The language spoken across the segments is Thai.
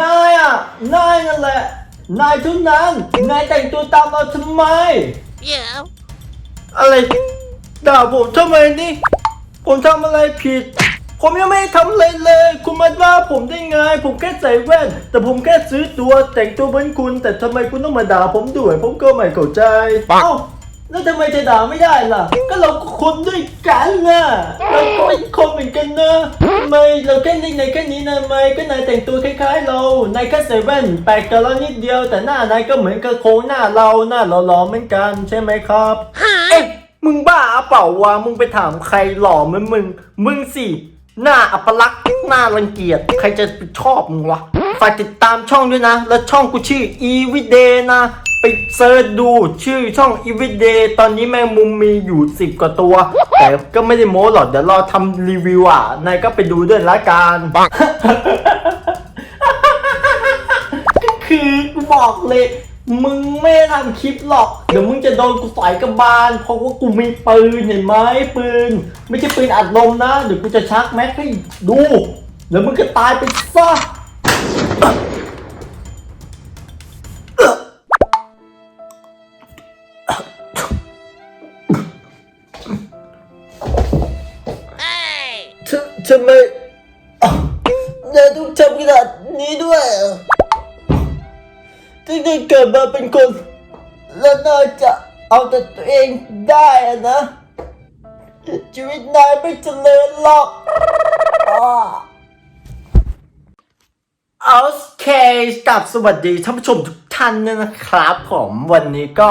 นายอะ นายนั่นแหละ นายทุกนั้น นายแต่งตัวตามเราทำไม Yeah. อะไรด่าผมทำไมนี่ ผมทำอะไรผิด ผมยังไม่ได้ทำอะไรเลย คุณมาว่าผมได้ไง ผมแค่ใส่แว่น แต่ผมแค่ซื้อตัวแต่งตัวเหมือนคุณ แต่ทำไมคุณต้องมาด่าผมด้วย ผมก็ไม่เข้าใจ เอ้า แล้วทำไมจะด่าไม่ได้ล่ะ ก็เราก็คนด้วยกันนะ กันนะทำไมเราแค่เล็กในแค่นี้นะทำไมก็นายแต่งตัวคล้ายๆเรา นายแค่ใส่แว่นแปลกกับเรานิดเดียว แต่หน้านายก็เหมือนกับโครงหน้าเราหน้าหล่อๆเหมือนกันใช่ไหมครับเอ๊ะมึงบ้าเปล่าวะมึงไปถามใครหล่อเหมือนมึง มึงสิหน้าอัปลักษณ์หน้ารังเกียจใครจะไปชอบมึงวะฝากติดตามช่องด้วยนะ แล้วช่องกูชื่อ e v i d a y นะ ไปเซิร์ชดูชื่อช่อง e v i d a y ตอนนี้แมงมุมมีอยู่สิบกว่าตัว แต่ก็ไม่ได้โม้หรอกเดี๋ยวรอทำรีวิวอะ นายก็ไปดูด้วยละกันก็คือกูบอกเลย มึงไม่ทำคลิปหรอก เดี๋ยวมึงจะโดนกูต่อยกระบาลเพราะว่ากูมีปืนเห็นไหมปืน ไม่ใช่ปืนอัดลมนะ เดี๋ยวกูจะชักแม็กให้ดูแล้วมึงก็ตายไปซะ นายต้องทำขนาดนี้ด้วยเหรอตั้เกิดมาเป็นคน แล้วนายจะเอาแต่ตัวเองได้อะนะ ชีวิตนายไม่เจริญหรอกอ้าโอเคกับสวัสดีท่านผู้ชมทุกท่านด้วยนะครับผมวันนี้ก็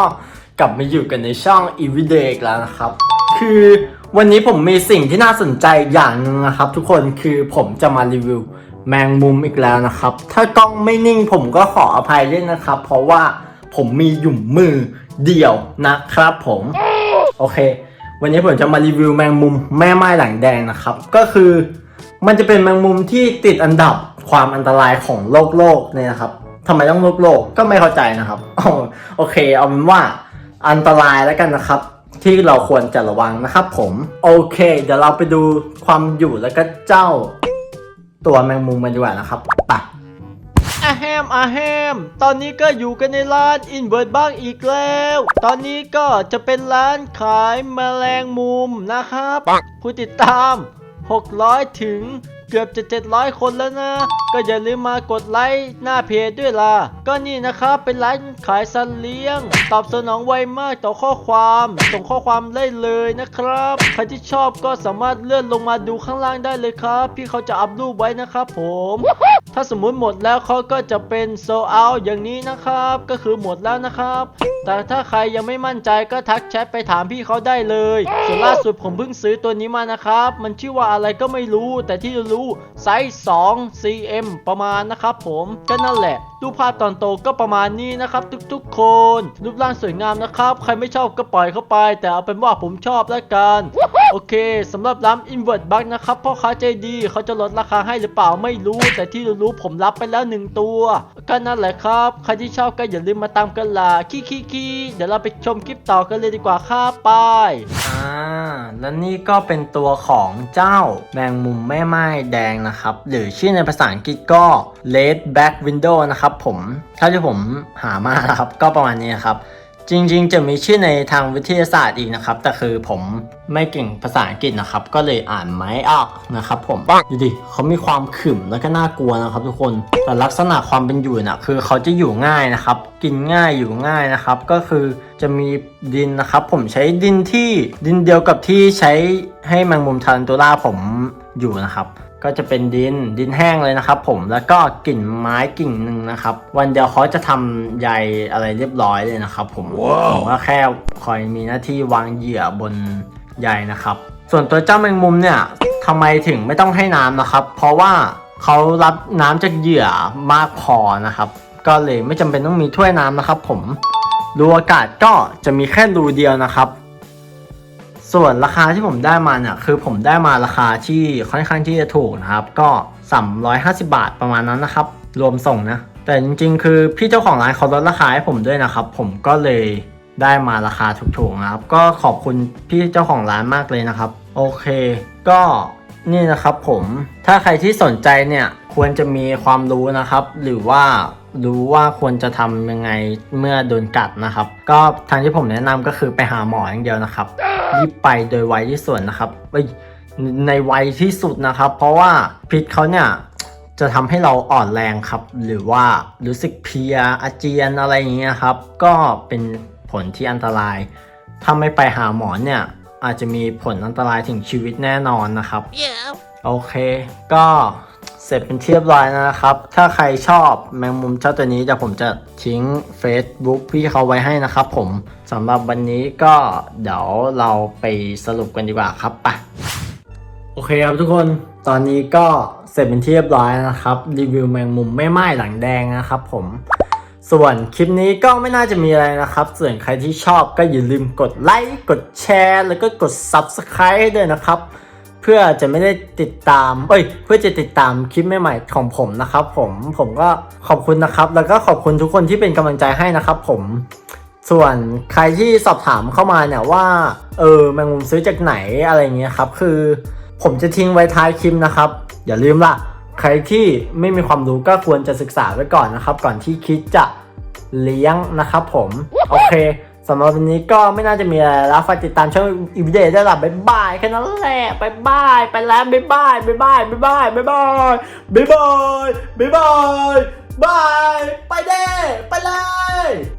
กลับมาอยู่กันในช่อง e v e d a y แล้วนะครับ คือวันนี้ผมมีสิ่งที่น่าสนใจอย่างหนึงนะครับ ทุกคนคือผมจะมารีวิว แมงมุมอีกแล้วนะครับ ถ้ากล้องไม่นิ่งผมก็ขออภัยด้วยนะครับ เพราะว่าผมมีอยู่มมือเดียวนะครับผม โอเค วันนี้ผมจะมารีวิวแมงมุมแม่ไม้หลังแดงนะครับ ก็คือมันจะเป็นแมงมุมที่ติดอันดับความอันตรายของโลกโลกเนี่ยนะครับทำไมต้องโลกโลกก็ไม่เข้าใจนะครับโอเค เอาเป็นว่าอันตรายแล้วกันนะครับ ที่เราควรจะระวังนะครับผม โอเค เดี๋ยวเราไปดูความอยู่แล้วก็เจ้า ตัวแมงมุมมันดีกว่านะครับไปอาแฮมอาแฮม ตอนนี้ก็อยู่กันในร้านอินเวิร์ดบ้างอีกแล้ว ตอนนี้ก็จะเป็นร้านขายแมลงมุมนะครับ ผู้ติดตาม 600 ถึง เกือบจะ700 คนแล้วนะ ก็อย่าลืมมากดไลค์หน้าเพจด้วยล่ะ ก็นี่นะครับเป็นร้านขายสัตว์เลี้ยง ตอบสนองไวมากต่อข้อความ ส่งข้อความได้เลยนะครับ ใครที่ชอบก็สามารถเลื่อนลงมาดูข้างล่างได้เลยครับ พี่เขาจะอัพรูปไว้นะครับผม ถ้าสมมุติหมดแล้วเขาก็จะเป็นโซเอาอย่างนี้นะครับ ก็คือหมดแล้วนะครับ แต่ถ้าใครยังไม่มั่นใจก็ทักแชทไปถามพี่เขาได้เลยส่วนล่าสุดผมเพิ่งซื้อตัวนี้มานะครับ มันชื่อว่าอะไรก็ไม่รู้ แต่ที่รู้ไซส์2 cm ประมาณนะครับผมก็นั่นแหละรูปภาพตอนโตก็ประมาณนี้นะครับ ทุกๆคน รูปร่างสวยงามนะครับ ใครไม่ชอบก็ปล่อยเข้าไป แต่เอาเป็นว่าผมชอบแล้วกัน โอเคสำหรับร้าน Invert Bug นะครับพ่อค้าใจดีเขาจะลดราคาให้หรือเปล่าไม่รู้ แต่ที่รู้ผมรับไปแล้วหนึ่งตัว ก็นั่นแหละครับ ใครที่ชอบก็อย่าลืมมาตามกันล่ะคีคีคีเดี๋ยวเราไปชมคลิปต่อกันเลยดีกว่าครับไปอ่าและนี่ก็เป็นตัวของเจ้าแมงมุมแม่ไม้แดงนะครับ หรือชื่อในภาษาอังกฤษก็ Red Back Window นะครับผมถ้าที่ผมหามานะครับก็ประมาณนี้นครับ จริงๆ จะมีชื่อในทางวิทยาศาสตร์อีกนะครับ แต่คือผมไม่เก่งภาษาอังกฤษนะครับ ก็เลยอ่านไม่ออกนะครับผมดูดิเขามีความขึมแล้วก็น่ากลัวนะครับ ทุกคน แต่ลักษณะความเป็นอยู่น่ะคือเขาจะอยู่ง่ายนะครับ กินง่ายอยู่ง่ายนะครับ ก็คือจะมีดินนะครับ ผมใช้ดินที่ดินเดียวกับที่ใช้ให้แมงมุมทารันตูล่าผมอยู่นะครับ ก็จะเป็นดินดินแห้งเลยนะครับ ผมแล้วก็กิ่งไม้กิ่งหนึ่งนะครับ วันเดียวเขาจะทำใยอะไรเรียบร้อยเลยนะครับ ผมผมก็แค่คอยมีหน้าที่วางเหยื่อบนใยนะครับ ส่วนตัวเจ้าแมงมุมเนี่ยทำไมถึงไม่ต้องให้น้ำนะครับ เพราะว่าเขารับน้ำจากเหยื่อมากพอนะครับ ก็เลยไม่จำเป็นต้องมีถ้วยน้ำนะครับ ผมรูอากาศก็จะมีแค่รูเดียวนะครับ ส่วนราคาที่ผมได้มาเนี่ยคือผมได้มาราคาที่ค่อนข้างที่จะถูกนะครับ ก็350 บาทประมาณนั้นนะครับ รวมส่งนะ แต่จริงๆ คือพี่เจ้าของร้านเขาลดราคาให้ผมด้วยนะครับ ผมก็เลยได้มาราคาถูกๆนะครับ ก็ขอบคุณพี่เจ้าของร้านมากเลยนะครับ โอเค ก็นี่นะครับผมถ้าใครที่สนใจเนี่ยควรจะมีความรู้นะครับ หรือว่ารู้ว่าควรจะทำยังไงเมื่อโดนกัดนะครับ ก็ทางที่ผมแนะนำก็คือไปหาหมออย่างเดียวนะครับ รีบไปโดยไวที่สุดนะครับเอ้ยในไวที่สุดนะครับ เพราะว่าพิษเขาเนี่ยจะทำให้เราอ่อนแรงครับ หรือว่ารู้สึกเพลียอาเจียนอะไรอย่างเงี้ยครับ ก็เป็นผลที่อันตราย ถ้าไม่ไปหาหมอเนี่ยอาจจะมีผลอันตรายถึงชีวิตแน่นอนนะครับ Yeah. โอเค ก็ เสร็จเป็นเรียบร้อยนะครับ ถ้าใครชอบแมงมุมเจ้าตัวนี้เดี๋ยวผมจะทิ้ง Facebook พี่เขาไว้ให้นะครับผมสำหรับวันนี้ก็เดี๋ยวเราไปสรุปกันดีกว่าครับไปโอเคครับทุกคนตอนนี้ก็เสร็จเป็นที่เรียบร้อยนะครับ รีวิวแมงมุมไม่ไหม้หลังแดงนะครับผมส่วนคลิปนี้ก็ไม่น่าจะมีอะไรนะครับ ส่วนใครที่ชอบก็อย่าลืมกดไลค์กดแชร์ แล้วก็กด Subscribe ให้ด้วยนะครับ เพื่อจะไม่ได้ติดตาม เอ้ย เพื่อจะติดตามคลิปใหม่ๆของผมนะครับ ผมผมก็ขอบคุณนะครับ แล้วก็ขอบคุณทุกคนที่เป็นกำลังใจให้นะครับ ผมส่วนใครที่สอบถามเข้ามาเนี่ยว่า เออแมงมุมซื้อจากไหนอะไรเงี้ยครับคือ ผมจะทิ้งไว้ท้ายคลิปนะครับ อย่าลืมล่ะ ใครที่ไม่มีความรู้ก็ควรจะศึกษาไว้ก่อนนะครับ ก่อนที่คิดจะเลี้ยงนะครับ ผมโอเค สำหรับวันนี้ก็ไม่น่าจะมีอะไรแล้วฝากติดตามช่องอีวิเดย์ได้หลับบ๊ายบายแค่นั้นแหละบ๊ายบายไปแล้วบ๊ายบายบ๊ายบายบ๊ายบายบ๊ายบายบ๊ายบายบ๊ายบายบายไปเด้ไปเลย